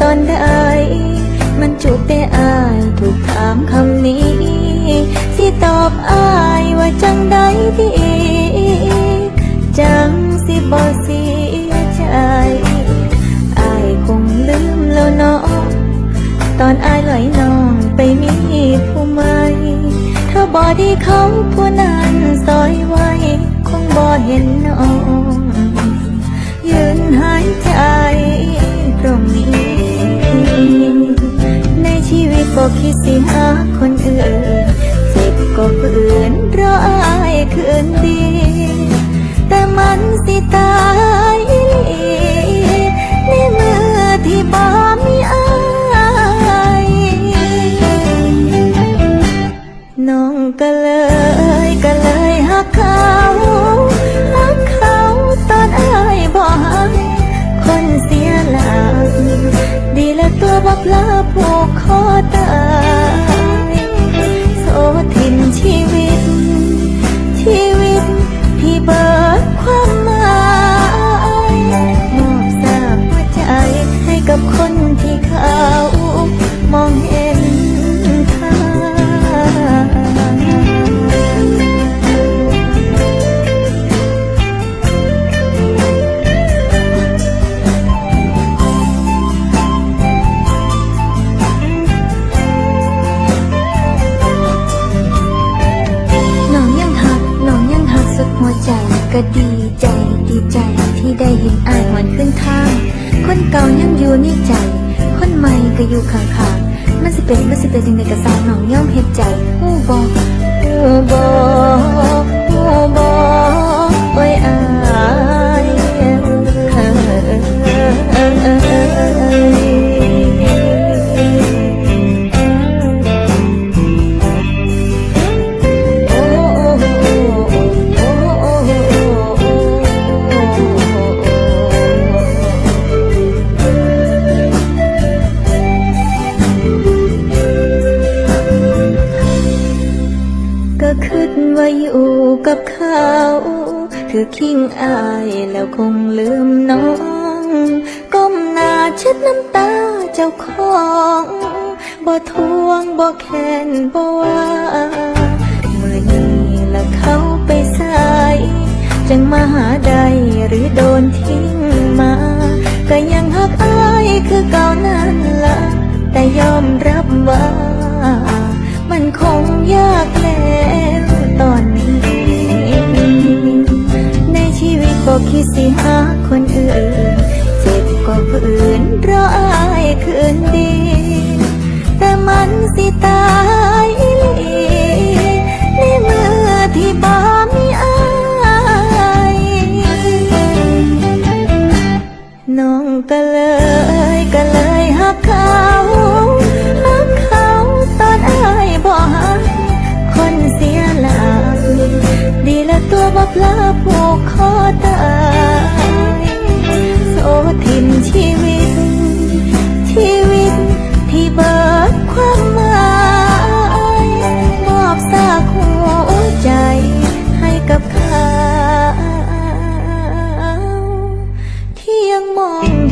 ตอนได้มันจูบแต่อายถูกถามคำนี้ สิตอบอายว่าจังใดที่อีจังสิบอเสียใจอายคงลืมแล้วเนาะตอนอายลอยน้องไปมีผู้ใหม่ถ้าบ่ได้เขาผู้นั้นซอยไว้คงบ่เห็นน้อง คิดสิหาคนอื่น เจ็บก็ฝืนรออายคืนดี แต่มันสิตายในเมื่อที่บ่มีอายน้องก็เลยก็เลยหักเขาหักเขาตอนอายบ่ให้คนเสียหลักดีและตัวบ่พลาผูกคอ ก็ดีใจดีใจที่ได้เห็นอายหวนขึ้นทางคนเก่ายังอยู่ในใจ คนใหม่ก็อยู่ข้างๆมันสิเป็นมันสิเป็นยังไงก็สร้างน้องย่อมเฮ็ดใจฮู้บ่ฮู้บ่ฮู้บ่ กับเขาถือคิงอายแล้วคงลืมน้อง ก้มหน้าเช็ดน้ำตาเจ้าของบ่ทวงบ่แค้นบ่ว่าเมื่อนี้ละเขาไปใส่จังมาหาใดหรือโดนทิ้งมา ก็ยังหักอายคือเก่านั่นละแต่ยอมรับ คืนดี แต่มันสิตา 梦。